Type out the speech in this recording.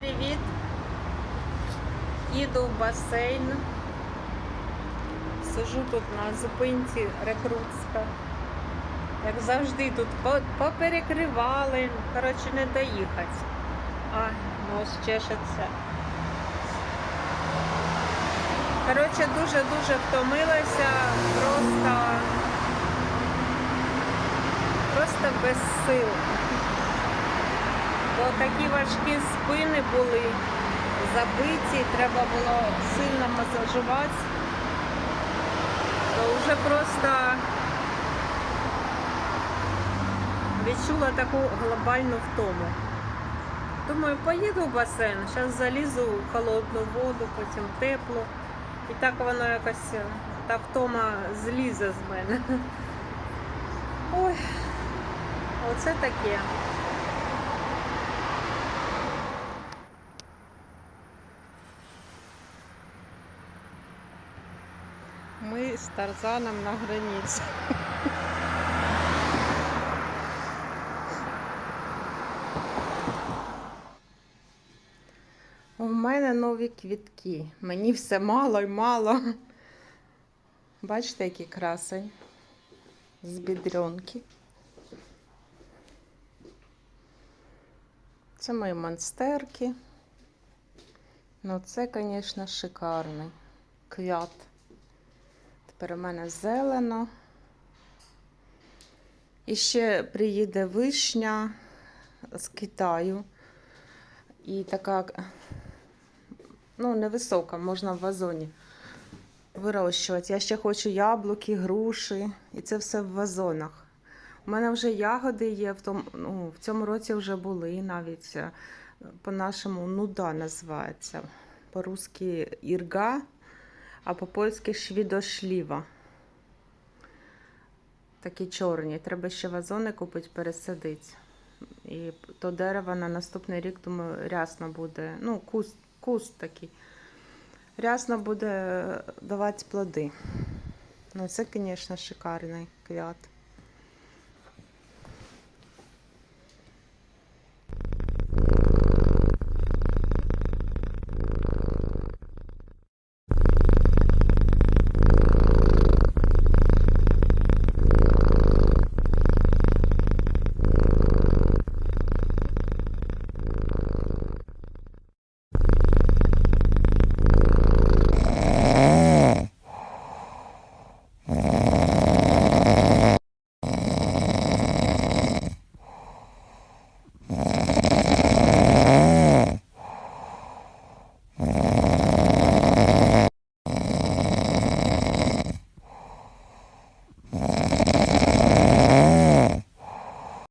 Привіт. Їду в басейн. Сижу тут на зупинці рекрутська. Як завжди, тут поперекривали. Коротше, не доїхати. А, нос чешеться. Коротше, дуже-дуже втомилася. Просто, просто без сил. Бо такі важкі спини були забиті, треба було сильно масажувати. То вже просто відчула таку глобальну втому. Думаю, поїду в басейн, зараз залізу в холодну воду, потім теплу. І так воно якось та втома злізе з мене. Ой, оце таке. Мы с Тарзаном на границе. У мене нові квітки. Мені все мало й мало. Бачите, який красень з бідренки. Це мої монстерки. Ну, це, звісно, шикарний квят. Тепер у мене зелено. І ще приїде вишня з Китаю. І така, ну, невисока, можна в вазоні вирощувати. Я ще хочу яблуки, груші, і це все в вазонах. У мене вже ягоди є, в, тому, ну, в цьому році вже були навіть е, по-нашому нуда називається. По-русски ірга, а по-польськи швідошліва. Такі чорні. Треба ще вазони купити, пересадити. І то дерево на наступний рік, думаю, рясно буде. Ну, куст, куст такий. Рясно буде давати плоди. Ну, це, звісно, шикарний квят.